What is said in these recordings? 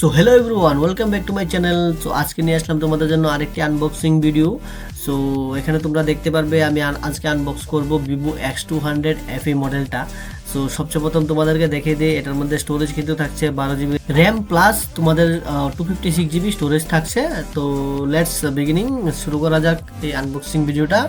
So hello everyone welcome back to my channel so আজকে নিয়ে আসলাম তোমাদের জন্য আরেকটি আনবক্সিং ভিডিও সো এখানে তোমরা দেখতে পারবে আমি আজকে আনবক্স করব Vivo X two hundred F মডেলটা সো সবচেয়ে প্রথম তোমাদেরকে দেখিয়ে দিই, এটার মধ্যে স্টোরেজ কিন্তু থাকছে, বারো জিবি র্যাম প্লাস তোমাদের two fifty six GB storage থাকছে। তো লেটস বিগিনিং শুরু করা যাক এই আনবক্সিং ভিডিওটা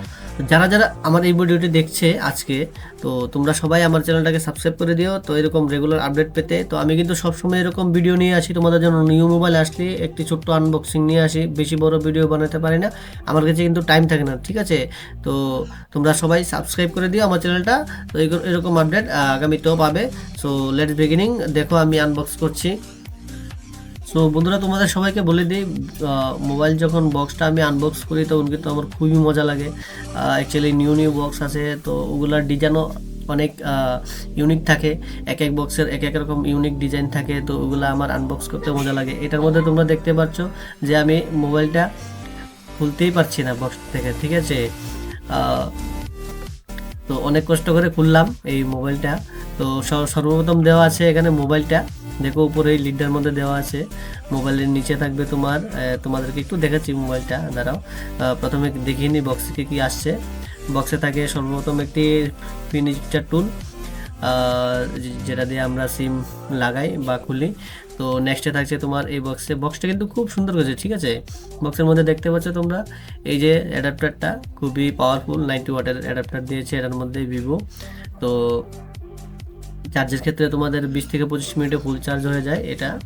যারা যারা আমার এই ভিডিওটি দেখছে আজকে, তো তোমরা সবাই আমার চ্যানেলটাকে সাবস্ক্রাইব করে দিও। তো এরকম রেগুলার আপডেট পেতে। তো আমি কিন্তু সবসময় এরকম ভিডিও নিয়ে আসি। তোমাদের জন্য নিউ মোবাইল আসলে একটি ছোট্ট আনবক্সিং নিয়ে আসি। বেশি বড় ভিডিও বানাতে পারি না। আমার কাছে কিন্তু টাইম থাকে না, ঠিক আছে? তো তোমরা সবাই সাবস্ক্রাইব করে দিও আমার চ্যানেলটা। তো এরকম- আপডেট আগামীতেও পাবে। সো লেটস বিগিনিং দেখো আমি আনবক্স করছি। সো বন্ধুরা, তোমাদের সবাইকে বলে দিই মোবাইল যখন বক্সটা আমি আনবক্স করি, তখন কিন্তু আমার খুবই মজা লাগে। অ্যাকচুয়ালি নিউ নিউ বক্স আছে, তো ওগুলার ডিজাইনও অনেক ইউনিক থাকে। এক এক বক্সের এক এক রকম ইউনিক ডিজাইন থাকে, তো ওগুলো আমার আনবক্স করতে মজা লাগে। এটার মধ্যে তোমরা দেখতে পাচ্ছ যে আমি মোবাইলটা খুলতেই পারছি না বক্স থেকে, ঠিক আছে? তো অনেক কষ্ট করে খুললাম এই মোবাইলটা তো সর্বপ্রথম দেওয়া আছে এখানে মোবাইলটা দেখো উপরে লিডার মধ্যে দেওয়া আছে। মোবাইলের নিচে থাকবে তোমার তোমাদেরকে একটু দেখাচ্ছি মোবাইলটা, দাঁড়াও। প্রথমে দেখিয়ে নিই বক্সে কি কি আসছে। বক্সে থাকে সর্বপ্রথম একটি ফিনিচার টুল যেটা দিয়ে আমরা সিম লাগাই বা খুলি। তো নেক্সটে থাকছে তোমার এই বক্সে বক্সটা কিন্তু খুব সুন্দর করেছে, ঠিক আছে? বক্সের মধ্যে দেখতে পাচ্ছ তোমরা, এই যে অ্যাডাপ্টারটা খুবই পাওয়ারফুল নাইনটি ওয়াটের অ্যাডাপ্টার দিয়েছে, এটার মধ্যে ভিভো তো চার্জের ক্ষেত্রে তোমাদের বিশ থেকে পঁচিশ মিনিটে ফুল চার্জ হয়ে যায় এটা।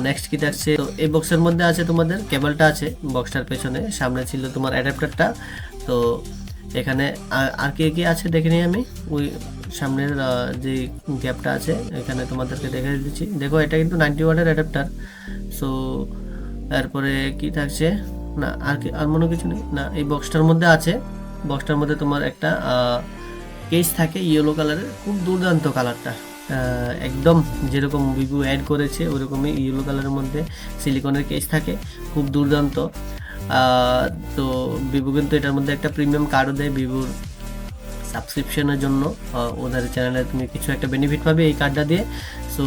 নেক্সট কি থাকছে? তো এই বক্সের মধ্যে আছে তোমাদের কেবলটা আছে বক্সটার পেছনে, সামনে ছিল তোমার অ্যাডাপ্টারটা তো এখানে আর- কে কি আছে দেখে নিই আমি? ওই সামনের যে গ্যাপটা আছে, এখানে তোমাদেরকে দেখে দিচ্ছি। দেখো, এটা কিন্তু নাইনটি ওয়াটের অ্যাডাপ্টার সো তারপরে কি থাকছে? না, আর কি, আর মনে কিছু নেই। না, এই বক্সটার মধ্যে আছে। বক্সটার মধ্যে তোমার একটা কেস থাকে ইয়েলো কালারের খুব দুর্দান্ত কালারটা একদম যেরকম ভিভো অ্যাড করেছে, ওরকমই ইয়েলো কালারের মধ্যে সিলিকনের কেস থাকে, খুব দুর্দান্ত। তো ভিভো কিন্তু এটার মধ্যে একটা প্রিমিয়াম কার্ডও দেয় ভিভোর সাবস্ক্রিপশনের জন্য। ওদের চ্যানেলে তুমি কিছু একটা বেনিফিট পাবে এই কার্ডটা দিয়ে। সো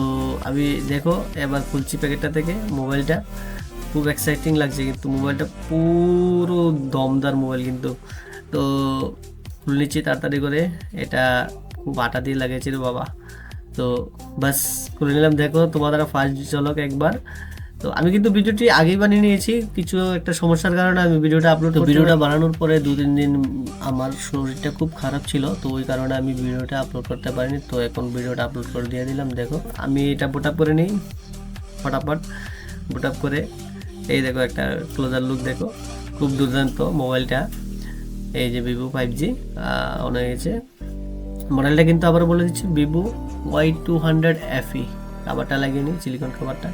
আমি দেখো, এবার খুলছি প্যাকেটটা থেকে মোবাইলটা খুব এক্সাইটিং লাগছে কিন্তু মোবাইলটা পুরো দমদার মোবাইল কিন্তু। তো খুলে নিচ্ছি তাড়াতাড়ি করে। এটা খুব আটা দিয়ে লাগিয়েছিল বাবা। তো বাস খুলে নিলাম। দেখো তোমাদের ফার্স্ট চলক একবার। তো আমি কিন্তু ভিডিওটি আগেই বানিয়ে নিয়েছি। কিছু একটা সমস্যার কারণে আমি ভিডিওটা আপলোড ভিডিওটা বানানোর পরে দু তিন দিন আমার শরীরটা খুব খারাপ ছিল। তো ওই কারণে আমি ভিডিওটা আপলোড করতে পারিনি। তো এখন ভিডিওটা আপলোড করে দিয়ে দিলাম। দেখো আমি এটা বোটাপ করে নিই। ফটাফট বোটাপ করে। এই দেখো একটা ক্লোজার লুক দেখো। খুব দুর্দান্ত মোবাইলটা। এই যে ভিভো ফাইভ জি অন হয়ে গেছে। মডেলটা কিন্তু আবার বলে দিচ্ছি Vivo Y two hundred FE কাভারটা লাগিয়ে নিই সিলিকন কাভারটা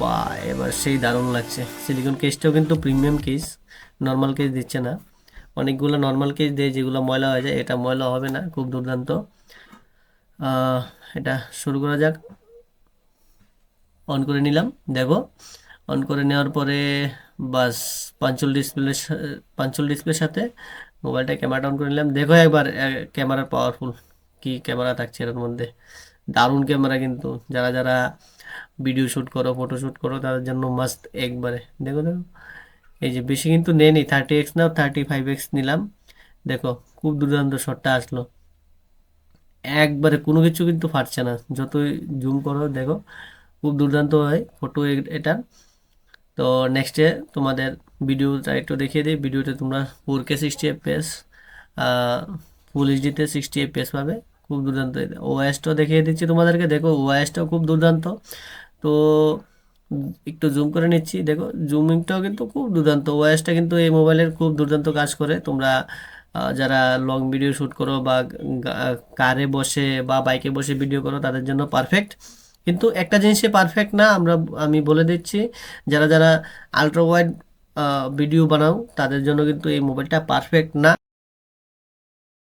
বা, এবার সেই দারুণ লাগছে। সিলিকন কেসটাও কিন্তু প্রিমিয়াম কেস নর্মাল কেস দিচ্ছে না। অনেকগুলো নর্মাল কেস দেয় যেগুলো ময়লা হয়ে যায়, এটা ময়লা হবে না, খুব দুর্দান্ত। এটা শুরু করা যাক। অন করে নিলাম, দেখো। অন করে নেওয়ার পরে বাস পাঞ্চল ডিসপ্লে পাঞ্চল ডিসপ্লের সাথে মোবাইলটা ক্যামেরাটা অন করে নিলাম। দেখো একবার ক্যামেরা পাওয়ারফুল কি ক্যামেরা থাকছে এর মধ্যে। দারুণ ক্যামেরা কিন্তু। যারা যারা ভিডিও শ্যুট করো ফটো শ্যুট করো, তাদের জন্য মাস্ট একবারে। দেখো দেখো। এই যে বেশি কিন্তু নেই থার্টি এক্স না থার্টি ফাইভ এক্স নিলাম। দেখো, খুব দুর্দান্ত শটটা আসলো। একবারে কোনো কিছু কিন্তু ফাটছে না। যতই জুম করো, দেখো, খুব দুর্দান্ত হয় ফটো এটা তো নেক্সটে তোমাদের ভিডিওটা একটু দেখিয়ে দিই। ভিডিওতে তোমরা four K sixty FPS full এইচডিতে sixty FPS পাবে। খুব দুর্দান্ত। ওএসটাও দেখিয়ে দিচ্ছি তোমাদেরকে। দেখো ওএসটাও খুব দুর্দান্ত। তো একটু জুম করে নিচ্ছি। দেখো জুমিংটাও কিন্তু খুব দুর্দান্ত। ওএসটা কিন্তু এই মোবাইলের খুব দুর্দান্ত কাজ করে। তোমরা যারা লং ভিডিও শ্যুট করো বা কারে বসে বা বাইকে বসে ভিডিও করো, তাদের জন্য পারফেক্ট কিন্তু একটা জিনিসে পারফেক্ট না, আমরা, আমি বলে দিচ্ছি, যারা যারা আলট্রা ওয়াইড ভিডিও বানাও, তাদের জন্য কিন্তু এই মোবাইলটা পারফেক্ট না।